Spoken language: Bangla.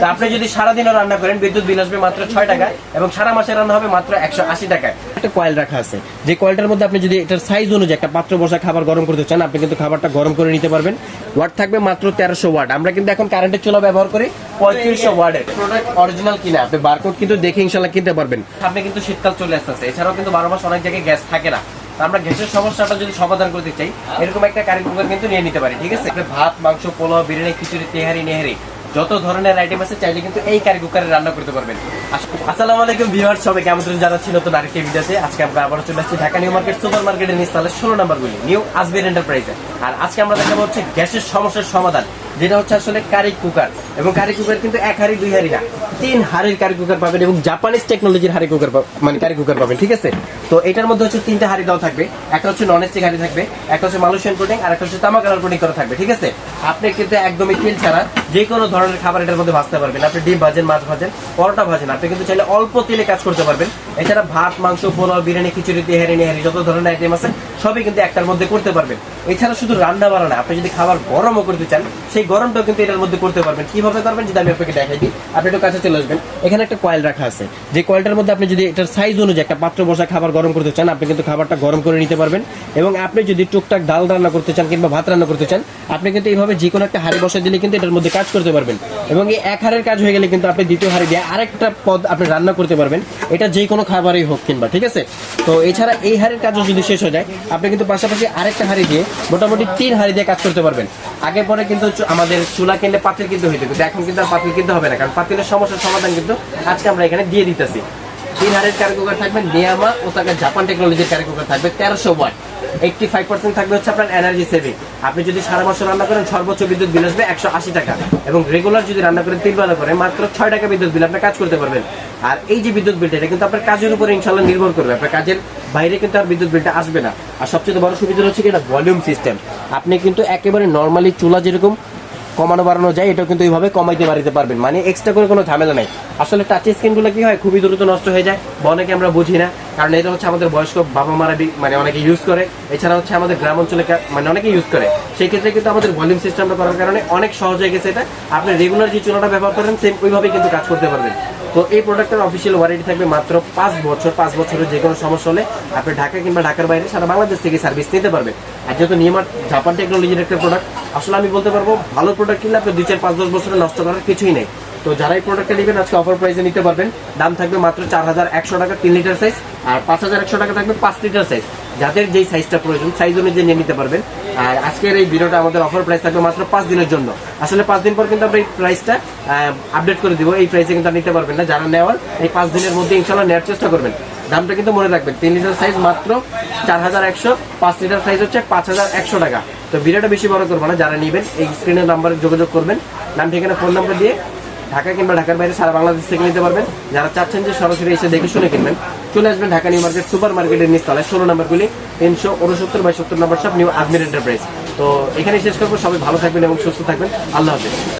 তো আপনি যদি সারাদিনও রান্না করেন বিদ্যুৎ বিল আসবে মাত্র ছয় টাকা এবং সারা মাসে রান্না হবে মাত্র একশো আশি টাকায়। একটা কয়েল রাখা আছে। যে কয়েলটার মধ্যে আপনি যদি এটার সাইজ অনুযায়ী একটা পাত্র বসা খাবার গরম করতে চান আপনি কিন্তু খাবারটা গরম করে নিতে পারবেন। ওয়াট থাকবে মাত্র তেরোশো ওয়াট আমরা কিন্তু এখন কারেন্টের চুলা ব্যবহার করি পঁয়ত্রিশশো ওয়ার্ডের প্রোডাক্ট অরিজিনাল কিনা আপনি বারকোড কিন্তু দেখে ইনশাল্লাহ কিনতে পারবেন। আপনি কিন্তু শীতকাল চলে আসতেছে। এছাড়াও কিন্তু বারো মাস অনেক জায়গায় গ্যাস থাকে না। আমরা গ্যাসের সমস্যাটা যদি সমাধান করতে চাই এরকম একটা কারেন্ট কুকার কিন্তু নিয়ে নিতে পারি ঠিক আছে? ভাত মাংস পোলাও বিরিয়ানি খিচুড়ি তেহারি নেহারি যত ধরনের আইটেম আছে, চাইলে কিন্তু এই কারি কুকারে রান্না করতে পারবেন। আসসালামু আলাইকুম ভিউয়ার্স সবাইকে আমন্ত্রণ জানাচ্ছি নতুন আরেকটি ভিডিওতে। আজকে আমরা আবার চলে আসছি ঢাকা নিউ মার্কেট সুপার মার্কেটের নিস্তালে ষোলো নাম্বার গুলি, নিউ আসবির এন্টারপ্রাইজে আর আজকে আমরা দেখাবো হচ্ছে গ্যাসের সমস্যার সমাধান, যেটা হচ্ছে আসলে কারি কুকার এবং কারি কুকার কিন্তু এক হাড়ি, দুই হাড়ি না, তিন হাড়ির কারি কুকার পাবেন এবং জাপানিজ টেকনোলজির হাড়ি কুকার মানে কারি কুকার পাবেন, ঠিক আছে? তো এটার মধ্যে হচ্ছে তিনটা হাড়ি দেওয়া থাকবে, একটা হচ্ছে নন স্টিক হাড়ি থাকবে, একটা হচ্ছে মালয়েশিয়ান কোটিং আর একটা হচ্ছে তামা কালার কোটিং করা থাকবে, ঠিক আছে? আপনি কিন্তু একদমই তেল ছাড়া যে কোনো ধরনের খাবার এটার মধ্যে ভাজতে পারবেন। আপনি ডিম ভাজেন, মাছ ভাজেন, পরোটা ভাজেন, আপনি কিন্তু চাইলে অল্প তেলে কাজ করতে পারবেন। এছাড়া ভাত, মাংস, পোলাও, বিরিয়ানি, খিচুড়ি, তেহারি, নেহারি, যত ধরনের আইটেম আছে, সবই কিন্তু একটার মধ্যে করতে পারবেন। এছাড়া শুধু রান্না বান্না না, আপনি যদি খাবার গরমও করতে চান, সেই গরমটাও কিন্তু এটার মধ্যে করতে পারবেন। কীভাবে করবেন যদি আমি আপনাকে দেখাই দিই, আপনি একটু কাছে চলে আসবেন। এখানে একটা কয়েল রাখা আছে। যে কয়েলটার মধ্যে আপনি যদি এটার সাইজ অনুযায়ী একটা পাত্র বসা খাবার গরম করতে চান, আপনি কিন্তু খাবারটা গরম করে নিতে পারবেন। এবং আপনি যদি টুকটাক ডাল রান্না করতে চান কিংবা ভাত রান্না করতে চান, আপনি কিন্তু এইভাবে যে কোনো একটা হাড়ি বসা দিলে কিন্তু এটার মধ্যে কাজ করতে পারবেন। এবং এই এক হাড়ের কাজ হয়ে গেলে কিন্তু আপনি দ্বিতীয় হাড়ি দিয়ে আরেকটা পদ আপনি রান্না করতে পারবেন। এটা যে কোনো খাবারই হোক কিংবা, ঠিক আছে? তো এছাড়া এই হাড়ির কাজও যদি শেষ হয়ে যায়, আপনি কিন্তু পাশাপাশি আরেকটা হাড়ি দিয়ে মোটামুটি তিন হাড়ি দিয়ে কাজ করতে পারবেন। আগে পরে কিন্তু আমাদের চুলা কিনলে পাতিল কিন্তু হইতো, কিন্তু এখন কিন্তু আর পাতিল কিনতে হবে না, কারণ পাতিলের সমস্যার সমাধান কিন্তু আজকে আমরা এখানে দিয়ে দিতেছি। তিন হাড়ের কারি কুকার থাকবে নিয়ামা ও ওসাকা জাপান টেকনোলজির কারি কুকার থাকবে, তেরোশো ওয়াট। এইটটি ফাইভ পার্সেন্ট থাকবে হচ্ছে আপনার এনার্জি সেভিং আপনি যদি সারা বছর রান্না করেন, সর্বোচ্চ বিদ্যুৎ বিল আসবে একশো আশি টাকা। এবং রেগুলার যদি রান্না করেন তিন বেলা করে, মাত্র ছয় টাকা বিদ্যুৎ বিল আপনি কাজ করতে পারবেন। আর এই যে বিদ্যুৎ বিলটা, এটা কিন্তু আপনার কাজের উপরে ইনশাল্লাহ নির্ভর করবে। আপনার কাজের বাইরে কিন্তু আর বিদ্যুৎ বিলটা আসবে না। আর সবচেয়ে বড় সুবিধা হচ্ছে কি, এটা ভলিউম সিস্টেম আপনি কিন্তু একেবারে নর্মালি চুলা যেরকম কমানো বাড়ানো যায়, এটাও কিন্তু এইভাবে কমাইতে বাড়িতে পারবেন। মানে এক্সট্রা করে কোনো ঝামেলা নাই। আসলে টাচ স্ক্রিনগুলো কি হয়, খুবই দ্রুত নষ্ট হয়ে যায়। বা আমরা বুঝি না। কারণ এটা হচ্ছে আমাদের বয়স্ক বাবা মারা মানে অনেকে ইউজ করে। এছাড়া হচ্ছে আমাদের গ্রাম অঞ্চলে মানে অনেকে ইউজ করে। সেই ক্ষেত্রে কিন্তু আমাদের ভলিউম সিস্টেমটা করার কারণে অনেক সহজ হয়ে গেছে এটা। আপনি রেগুলার যে চুলাটা ব্যবহার করেন সেম ওইভাবেই কিন্তু কাজ করতে পারবেন। তো এই প্রোডাক্টের অফিসিয়াল ওয়ারেন্টি থাকবে মাত্র পাঁচ বছর। পাঁচ বছরের যে কোনো সমস্যা হলে আপনি ঢাকা কিংবা ঢাকার বাইরে সারা বাংলাদেশ থেকে সার্ভিস নিতে পারবেন। আর যেহেতু নিয়মার জাপান টেকনোলজির একটা প্রোডাক্ট আসলে আমি বলতে পারব, ভালো প্রোডাক্ট কিনলে আপনি দুই চার পাঁচ দশ বছরে নষ্ট করার কিছুই নেই। তো যারা এই প্রোডাক্টটা নেবেন, আজকে অফার প্রাইসে নিতে পারবেন। দাম থাকবে মাত্র চার হাজার একশো টাকা, তিন লিটার সাইজ আর পাঁচ হাজার একশো টাকা থাকবে পাঁচ লিটার সাইজ যাদের যেই সাইজটা প্রয়োজন সাইজ অনুযায়ী নিয়ে নিতে পারবেন। আর আজকের এই ভিডিওটা আমাদের অফার প্রাইস থাকবে মাত্র পাঁচ দিনের জন্য। আসলে পাঁচ দিন পর কিন্তু আমরা এই প্রাইসটা আপডেট করে দিব। এই প্রাইসে কিন্তু নিতে পারবেন না। যারা নেওয়ার, এই পাঁচ দিনের মধ্যে ইনশাল্লাহ নেওয়ার চেষ্টা করবেন। দামটা কিন্তু মনে রাখবেন, তিন লিটার সাইজ মাত্র চার হাজার একশো, পাঁচ লিটার সাইজ হচ্ছে পাঁচ হাজার একশো টাকা। তো ভিডিওটা বেশি বড় করব না। যারা নেবেন, এই স্ক্রিনের নাম্বারে যোগাযোগ করবেন। নাম, ঠিকানা ফোন নাম্বার দিয়ে ঢাকা কিংবা ঢাকার বাইরে সারা বাংলাদেশ থেকে নিতে পারবেন। যারা চাচ্ছেন যে সরাসরি এসে দেখে শুনে কিনবেন, চলে আসবেন ঢাকা নিউ মার্কেট সুপার মার্কেটের নিচতলায়, ষোলো নম্বরগুলি তিনশো উনসত্তর বাই সত্তর নম্বর সব নিউ আজমির এন্টারপ্রাইজ তো এখানে শেষ করব। সবাই ভালো থাকবেন এবং সুস্থ থাকবেন। আল্লাহ হাফিজ।